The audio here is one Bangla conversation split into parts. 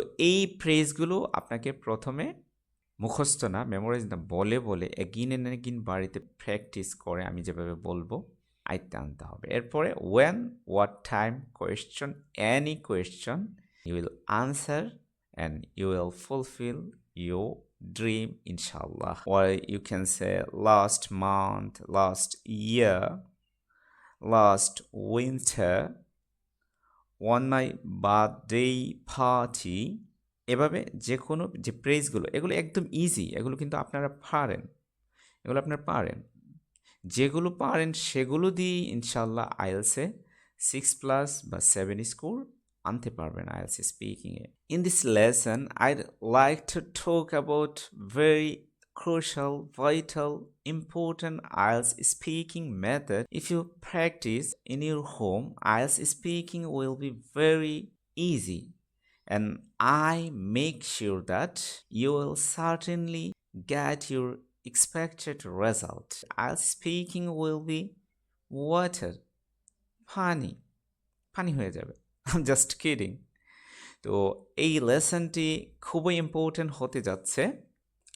তো এই ফ্রেজগুলো আপনাকে প্রথমে মুখস্থ না মেমোরাইজ না, বলে বলে এগিন এন্ড এগিন বাড়িতে প্র্যাকটিস করে আমি যেভাবে বলব আয়ত্তে আনতে হবে। এরপরে when what time question any question you will answer and you will fulfil you dream ইনশাল্লাহ or you can say last month, last year, last winter on my birthday party এভাবে যে কোনো যে প্রেজগুলো এগুলো একদম ইজি এগুলো কিন্তু আপনারা পারেন। এগুলো আপনারা পারেন। যেগুলো পারেন, সেগুলো দিয়ে ইনশাল্লাহ আইএলসে সিক্স প্লাস বা সেভেন স্কোর আনতে পারবেন IELTS স্পিকিংয়ে in this lesson I like to talk about very crucial, vital, important IELTS speaking method. If you practice in your home, IELTS speaking will be very easy. And I make sure that you will certainly get your expected result. IELTS speaking will be water, funny, funny হয়ে যাবে I'm just kidding. তো এই লেসনটি খুবই ইম্পর্টেন্ট হতে যাচ্ছে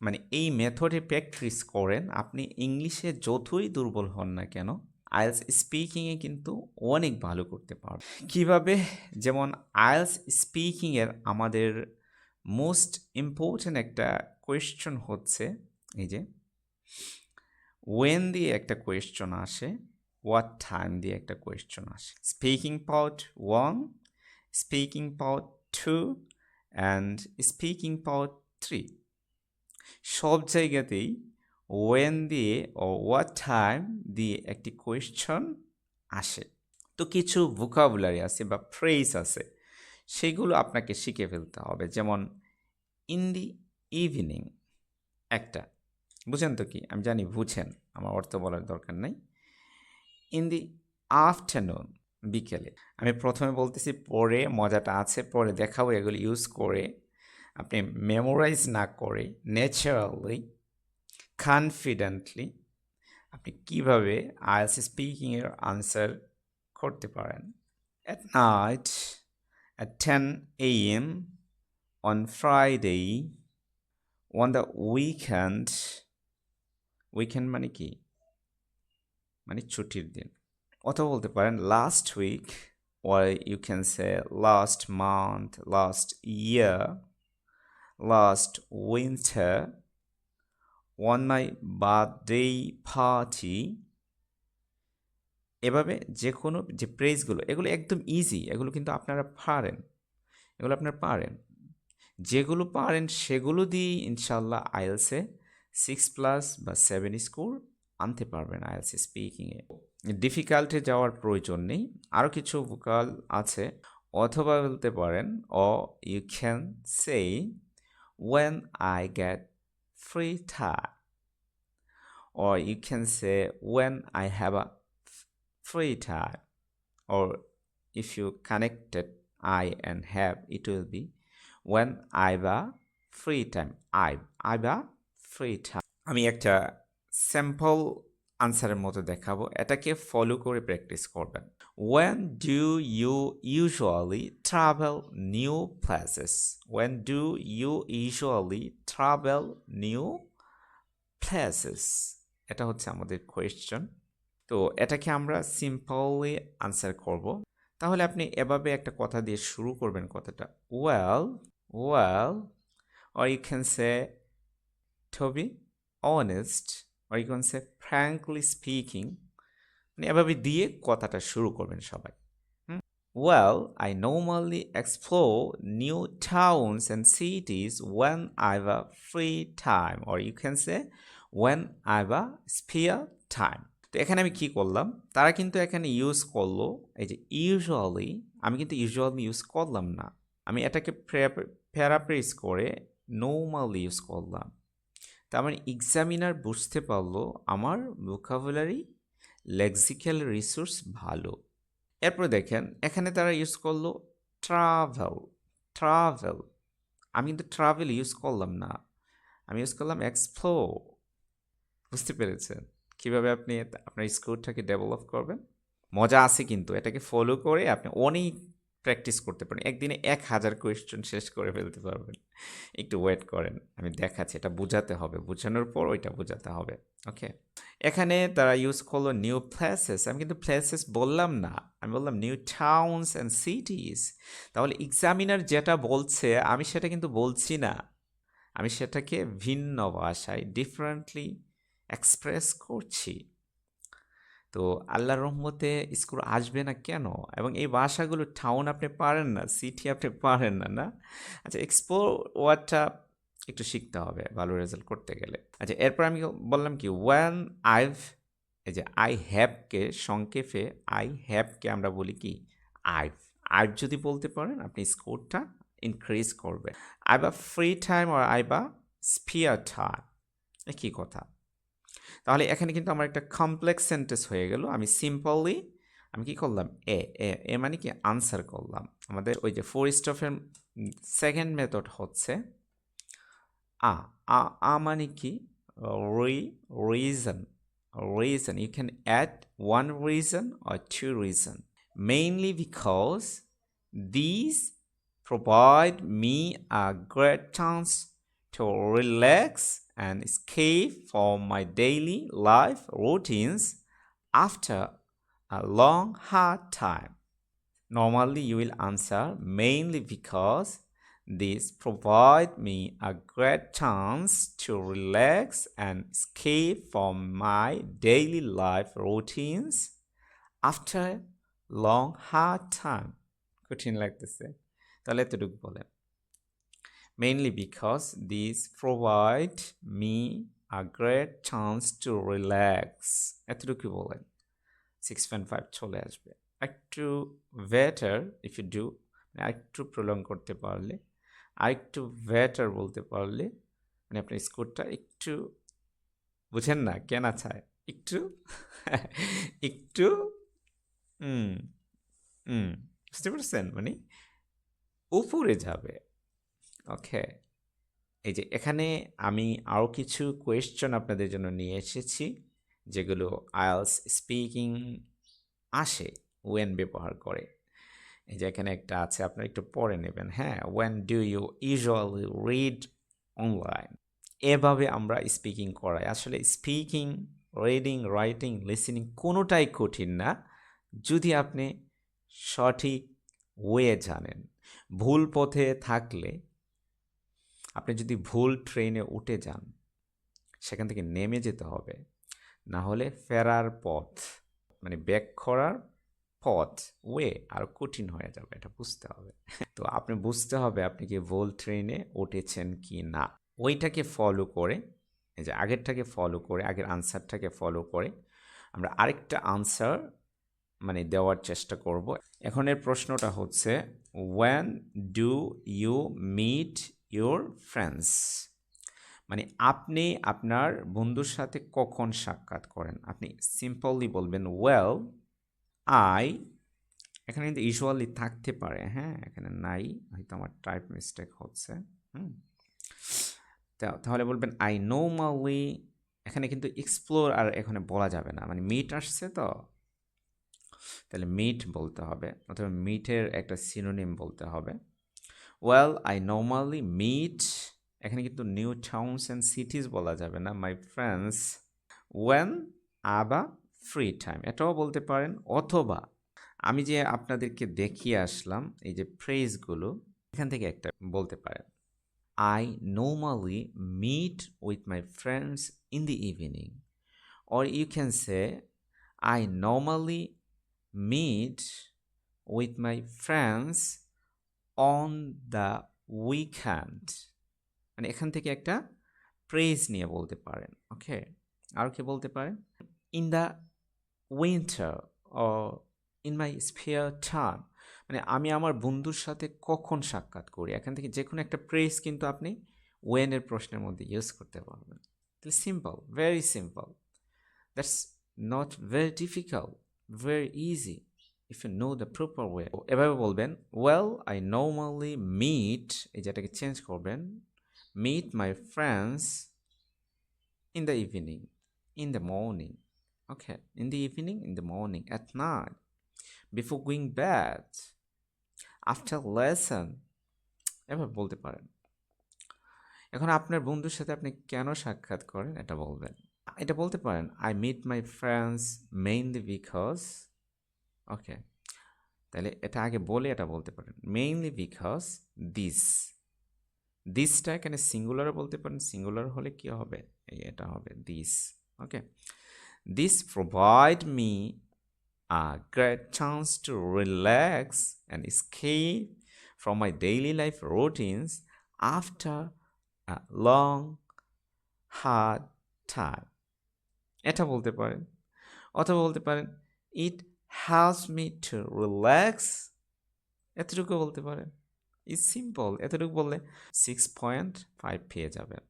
মানে এই মেথডে প্র্যাকটিস করেন, আপনি ইংলিশে যতই দুর্বল হন না কেন, আইএলস স্পিকিংয়ে কিন্তু অনেক ভালো করতে পারবেন। কীভাবে? যেমন আইএলস স্পিকিংয়ের আমাদের মোস্ট ইম্পর্ট্যান্ট একটা কোয়েশ্চন হচ্ছে, এই যে ওয়েন দিয়ে একটা কোয়েশ্চন আসে হোয়াট টাইম দিয়ে একটা কোয়েশ্চন আসে। Speaking part one speaking part two and speaking part three সব জায়গাতেই ওয়েন দিয়ে ও হোয়াট টাইম দিয়ে একটি কোয়েশ্চন আসে। তো কিছু ভোকাবুলারি আছে বা ফ্রেজ আছে, সেগুলো আপনাকে শিখে ফেলতে হবে। যেমন ইন দি ইভিনিং একটা। বুঝেন তো কি? আমি জানি বুঝেন, আমার অর্থ বলার দরকার নাই। ইন দি আফটারনুন বিকেলে। আমি প্রথমে বলতেছি, পরে মজাটা আছে, পরে দেখাবো, এগুলো ইউজ করে আপনি মেমোরাইজ না করে ন্যাচারালি কনফিডেন্টলি আপনি কীভাবে আইএলস স্পিকিংয়ের আনসার করতে পারেন? At night at ten A M on Friday on the weekend weekend মানে কি? মানে ছুটির দিন। অথবা বলতে পারেন last week or you can say last month, last year, last winter, on my birthday party. এভাবে যে কোনো যে প্রেজগুলো এগুলো একদম ইজি এগুলো কিন্তু আপনারা পারেন। এগুলো আপনারা পারেন। যেগুলো পারেন সেগুলো দিয়ে ইনশাল্লাহ আইএলসে সিক্স প্লাস বা সেভেন স্কোর আনতে পারবেন আইএলসি স্পিকিংয়ে ডিফিকাল্টে যাওয়ার প্রয়োজন নেই। আরও কিছু ভোকাল আছে। অথবা বলতে পারেন or you can say when I get free time or you can say when I have a free time or if you connected I and have it will be when I've a free time I I've a free time আমি একটা স্যাম্পল আনসারের মতো দেখাবো এটাকে ফলো করে প্র্যাকটিস করবেন when do you usually travel new places when do you usually travel new places এটা হচ্ছে আমাদের কোয়েশ্চন তো এটাকে আমরা সিম্পলি আনসার করব। তাহলে আপনি এভাবে একটা কথা দিয়ে শুরু করবেন কথাটা। Well well or you can say, to be honest, or you can say frankly speaking মানে এভাবে দিয়ে কথাটা শুরু করবেন সবাই। Well I normally explore new towns and cities when I uh free time or you can say when I have a time তো এখানে আমি কি করলাম? তারা কিন্তু এখানে ইউজ করল, এই যে ইউজুয়ালি আমি কিন্তু ইউজুয়ালি ইউজ করলাম না। আমি এটাকে প্যারাপ্রেস করে নর্মালি ইউজ করলাম। তার মানে এক্সামিনার বুঝতে পারল আমার ভোকাবুলারি লেক্সিক্যাল রিসোর্স ভালো। এরপর দেখেন, এখানে তারা ইউজ করল ট্রাভেল ট্রাভেল আমি কিন্তু ট্রাভেল ইউজ করলাম না। আমি ইউজ করলাম এক্সপ্লো বুঝতে পেরেছেন? কীভাবে আপনি আপনার স্কোরটাকে ডেভেলপ করবেন? মজা আছে কিন্তু, এটাকে ফলো করে আপনি অনেক প্র্যাকটিস করতে পারেন। একদিনে এক হাজার কোয়েশ্চেন শেষ করে ফেলতে পারবেন। একটু ওয়েট করেন, আমি দেখাচ্ছি, এটা বোঝাতে হবে। বোঝানোর পর ওইটা বোঝাতে হবে। ওকে এখানে তারা ইউজ করল নিউ প্লেসেস আমি কিন্তু প্লেসেস বললাম না। আমি বললাম নিউ টাউনস অ্যান্ড সিটিস তাহলে এক্সামিনার যেটা বলছে, আমি সেটা কিন্তু বলছি না। আমি সেটাকে ভিন্ন ভাষায় ডিফারেন্টলি এক্সপ্রেস করছি। তো আল্লাহর রহমতে স্কোর আসবে না কেন? এবং এই ভাষাগুলো টাউন আপনি পারেন না সিটি আপনি পারেন না না? আচ্ছা এক্সপোর ওয়ার্ডটা একটু শিখতে হবে ভালো রেজাল্ট করতে গেলে। আচ্ছা এরপর আমি বললাম কি ওয়ান আইভ এই যে আই হ্যাভকে সংক্ষেপে আই হ্যাভকে আমরা বলি কি আইভ আইভ যদি বলতে পারেন, আপনি স্কোরটা ইনক্রিজ করবে আই বা ফ্রি টাইম আর আই বা স্পিয়ার টাইম একই কথা? তাহলে এখানে কিন্তু আমার একটা কমপ্লেক্স সেন্টেন্স হয়ে গেল। আমি সিম্পলি আমি কি করলাম? এ এ এ মানে কি? আনসার করলাম। আমাদের ওই যে ফোর স্টফের সেকেন্ড মেথড হচ্ছে। আ আ আ মানে কি রি reason reason you can add one reason or two reason mainly because these provide me a great chance to relax and escape from my daily life routines after a long hard time normally you will answer mainly because these provide me a great chance to relax and escape from my daily life routines after long hard time কঠিন লাগতেছে তাহলে এতটুকু বলেন mainly because these provide me a great chance to relax এতটুকু বলেন সিক্স পয়েন্ট ফাইভ চলে আসবে একটু বেটার ইফ ইউ ডু একটু প্রলং করতে পারলে আরেকটু বেটার বলতে পারলে মানে আপনার স্কোরটা একটু বুঝেন না, কেনা চায় একটু একটু, হুম বুঝতে পারছেন? মানে উপরে যাবে। ওকে এই যে এখানে আমি আরও কিছু কোয়েশ্চন আপনাদের জন্য নিয়ে এসেছি, যেগুলো আইএলস স্পিকিং আসে ওয়েন ব্যবহার করে। এই যে এখানে একটা আছে, আপনারা একটু পড়ে নেবেন। হ্যাঁ when do you usually read online এভাবে আমরা স্পিকিং করাই। আসলে স্পিকিং রিডিং রাইটিং লিসেনিং কোনোটাই কঠিন না। যদি আপনি সঠিক ওয়ে জানেন, ভুল পথে থাকলে, আপনি যদি ভুল ট্রেনে উঠে যান, সেখান থেকে নেমে যেতে হবে। না হলে ফেরার পথ মানে ব্যাক করার পথ ওয়ে আর কঠিন হয়ে যাবে, এটা বুঝতে হবে। তো আপনি বুঝতে হবে আপনি কি ভোল ট্রেনে উঠেছেন কি না। ওইটাকে ফলো করে, এই যে আগেরটাকে ফলো করে, আগের আনসারটাকে ফলো করে আমরা আরেকটা আনসার মানে দেওয়ার চেষ্টা করব। এখনের প্রশ্নটা হচ্ছে when do you meet your friends মানে আপনি আপনার বন্ধুর সাথে কখন সাক্ষাৎ করেন? আপনি সিম্পলি বলবেন ওয়েল আই এখানে কিন্তু ইউজুয়ালি থাকতে পারে হ্যাঁ? এখানে নাই, হয়তো আমার টাইপ মিস্টেক হচ্ছে, হুম? তাহলে বলবেন আই নর্মালি এখানে কিন্তু এক্সপ্লোর আর এখানে বলা যাবে না মানে মিট আসছে তো? তাহলে মিট বলতে হবে, অথবা মিটের একটা সিনোনিম বলতে হবে। ওয়েল আই নর্মালি মিট এখানে কিন্তু নিউ টাউনস অ্যান্ড সিটিজ বলা যাবে না মাই ফ্রেন্ডস ওয়েন আবা ফ্রি টাইম এটাও বলতে পারেন, অথবা আমি যে আপনাদেরকে দেখিয়ে আসলাম, এই যে ফ্রেজগুলো এখান থেকে একটা বলতে পারেন। I normally meet with my friends in the evening or you can say, I normally meet with my friends on the weekend. মানে এখান থেকে একটা প্রেজ নিয়ে বলতে পারেন ওকে আর কি বলতে পারেন? In the winter O in my spare time মানে আমি আমার বন্ধুর সাথে কখন সাক্ষাৎ করি? এখান থেকে যে কোনো একটা প্রেস কিন্তু আপনি ওয়েনের প্রশ্নের মধ্যে ইউজ করতে পারবেন। তাহলে simple very simple that's not very difficult very easy if you know the proper way এভাবে বলবেন ওয়েল আই নর্মালি মিট এই যেটাকে চেঞ্জ করবেন meet my friends in the evening in the morning Okay, in the evening, in the morning, at night, before going bed. After lesson এবার বলতে পারেন। এখন আপনার বন্ধুর সাথে আপনি কেন সাক্ষাৎ করেন এটা বলবেন? এটা বলতে পারেন I meet my friends mainly because okay তাহলে এটা আগে বলে এটা বলতে পারেন। মেইনলি বিকজ দিস দিসটা এখানে সিঙ্গুলার বলতে পারেন সিঙ্গুলার হলে কি হবে? এটা হবে this okay this provide me a great chance to relax and escape from my daily life routines after a long, hard time. এটা বলতে পারেন। অথবা বলতে পারেন it helps me to relax এতটুকু বলতে পারেন। ইজ সিম্পল এতটুকু বললে সিক্স পয়েন্ট ফাইভ পেয়ে যাবেন।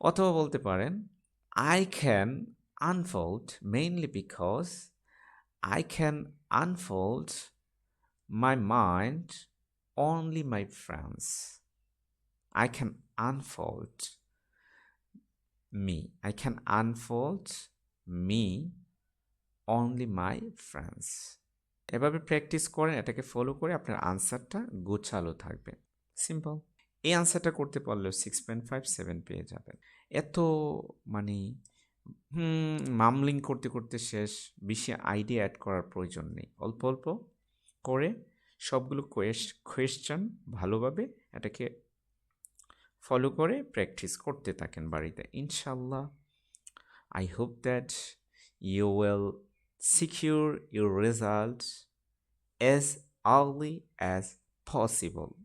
অথবা বলতে পারেন I can unfold mainly because I can unfold my mind only my friends. I can unfold me. I can unfold me only my friends. এভাবে প্র্যাকটিস করেন, এটাকে ফলো করে আপনার আনসারটা গোছালো থাকবে সিম্পল এই আনসারটা করতে পারলেও সিক্স পয়েন্ট ফাইভ সেভেন পেয়ে যাবেন এত মানে মামলিং করতে করতে শেষ। বেশি আইডিয়া অ্যাড করার প্রয়োজন নেই। অল্প অল্প করে সবগুলো কোয়েশ্চেন ভালোভাবে এটাকে ফলো করে প্র্যাকটিস করতে থাকেন বাড়িতে। ইনশাল্লাহ I hope that you will secure your result as early as possible